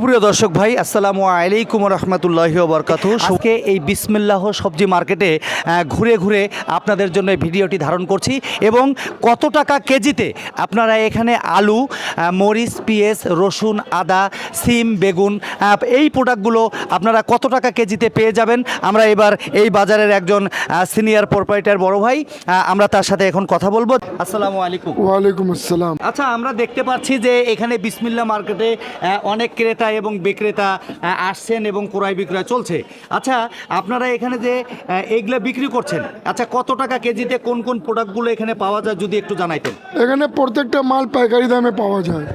সুপ্রিয় দর্শক ভাই আসসালামু আলাইকুম রহমতুল্লাহি বরকাত আজকে এই বিসমিল্লাহ সবজি মার্কেটে ঘুরে ঘুরে আপনাদের জন্য ভিডিওটি ধারণ করছি এবং কত টাকা কেজিতে আপনারা এখানে আলু মরিচ পিঁয়াজ রসুন আদা সিম বেগুন এই প্রোডাক্টগুলো আপনারা কত টাকা কেজিতে পেয়ে যাবেন? আমরা এবার এই বাজারের একজন সিনিয়র প্রোপাইটার বড় ভাই আমরা তার সাথে এখন কথা বলব। আসসালামু আলাইকুম। ওয়ালাইকুম আসসালাম। আচ্ছা আমরা দেখতে পাচ্ছি যে এখানে বিসমিল্লা মার্কেটে অনেক ক্রেতা এবং বিক্রেতা আসছেন এবং ক্রয় বিক্রয় চলছে। আচ্ছা আপনারা এখানে যে এইগুলা বিক্রি করছেন আচ্ছা কত টাকা কেজিতে কোন কোন প্রোডাক্টগুলো এখানে পাওয়া যায় যদি একটু জানাইতেন? এখানে প্রত্যেকটা মাল পাইকারি দামে পাওয়া যায়।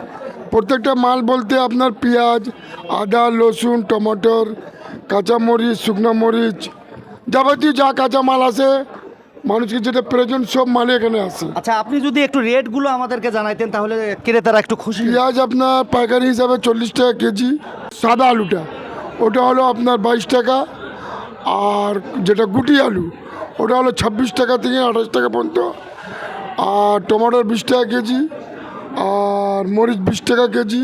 প্রত্যেকটা মাল বলতে আপনার পেঁয়াজ, আদা, রসুন, টমাটোর, কাঁচামরিচ, শুকনো মরিচ, যাবতীয় যা কাঁচা মাল আছে মানুষকে যেটা প্রয়োজন সব মালই এখানে আছে আচ্ছা আপনি যদি একটু রেটগুলো আমাদেরকে জানাইতেন তাহলে ক্রেতারা একটু খুশি। পেঁয়াজ আপনার পাইকারি হিসাবে চল্লিশ টাকা কেজি সাদা আলুটা ওটা হলো আপনার বাইশ টাকা আর যেটা গুটি আলু ওটা হলো ছাব্বিশ টাকা থেকে আঠাশ টাকা পর্যন্ত আর টমেটোর বিশ টাকা কেজি আর মরিচ বিশ টাকা কেজি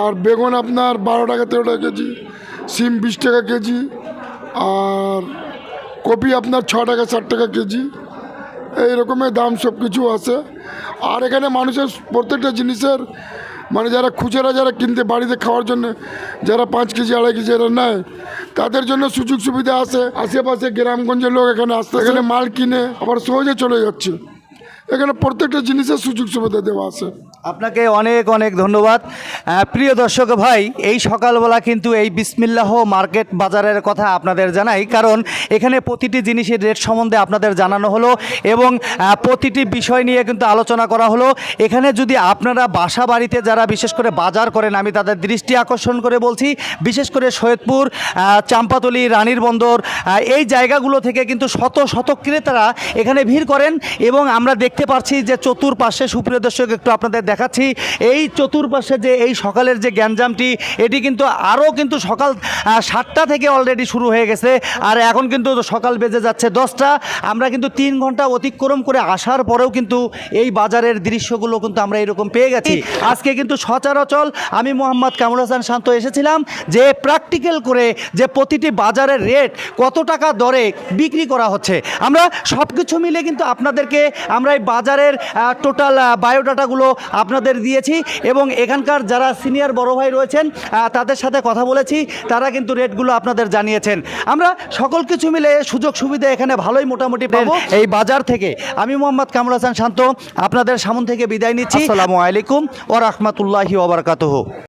আর বেগুন আপনার বারো টাকা তেরো টাকা কেজি সিম বিশ টাকা কেজি আর কপি আপনার ছ টাকা ষাট টাকা কেজি। এই রকমের দাম সব কিছু আছে। আর এখানে মানুষের প্রত্যেকটা জিনিসের মানে যারা খুচরা, যারা কিনতে বাড়িতে খাওয়ার জন্য, যারা পাঁচ কেজি, আড়াই কেজি যারা নেয়, তাদের জন্য সুযোগ সুবিধা আছে। আশেপাশে গ্রামগঞ্জের লোক এখানে আসতে এখানে মাল কিনে আবার সহজে চলে যাচ্ছে। এখানে প্রত্যেকটা জিনিসের সুযোগ সুবিধা দেওয়া আছে। আপনাকে অনেক অনেক ধন্যবাদ। প্রিয় দর্শক ভাই, এই সকালবেলা কিন্তু এই বিসমিল্লাহ মার্কেট বাজারের কথা আপনাদের জানাই, কারণ এখানে প্রতিটি জিনিসের রেট সম্বন্ধে আপনাদের জানানো হলো এবং প্রতিটি বিষয় নিয়ে কিন্তু আলোচনা করা হলো। এখানে যদি আপনারা বাসা বাড়িতে যারা বিশেষ করে বাজার করেন, আমি তাদের দৃষ্টি আকর্ষণ করে বলছি, বিশেষ করে সৈয়দপুর চাম্পাতলি, রানীর বন্দর এই জায়গাগুলো থেকে কিন্তু শত শত ক্রেতারা এখানে ভিড় করেন এবং আমরা দেখতে পাচ্ছি যে চতুর্পাশে সুপ্রিয় দর্শক, একটু আপনাদের দেখাচ্ছি। এই চতুর্পাশে যে এই সকালের যে গ্যাঞ্জামটি, এটি কিন্তু আরও কিন্তু সকাল সাতটা থেকে অলরেডি শুরু হয়ে গেছে। আর এখন কিন্তু সকাল বেজে যাচ্ছে দশটা। আমরা কিন্তু তিন ঘণ্টা অতিক্রম করে আসার পরেও কিন্তু এই বাজারের দৃশ্যগুলো কিন্তু আমরা এরকম পেয়ে গেছি। আজকে কিন্তু সচরাচল আমি মোহাম্মদ কামরুল হাসান শান্ত এসেছিলাম যে প্র্যাকটিক্যাল করে যে প্রতিটি বাজারের রেট কত টাকা দরে বিক্রি করা হচ্ছে। আমরা সব কিছু মিলে কিন্তু আপনাদেরকে আমরা এই বাজারের টোটাল বায়োডাটাগুলো আপনাদের দিয়েছি এবং এখানকার যারা সিনিয়র বড় ভাই রয়েছেন তাদের সাথে কথা বলেছি তারা কিন্তু রেটগুলো আপনাদের জানিয়েছেন। আমরা সকল কিছু মিলে সুযোগ সুবিধা এখানে ভালোই মোটামুটি পাবো। এই বাজার থেকে আমি মোহাম্মদ কামরুল হাসান শান্ত আপনাদের সামন থেকে বিদায় নিচ্ছি। আসসালামু আলাইকুম। ও রহমতুল্লাহি ওবরকাতহ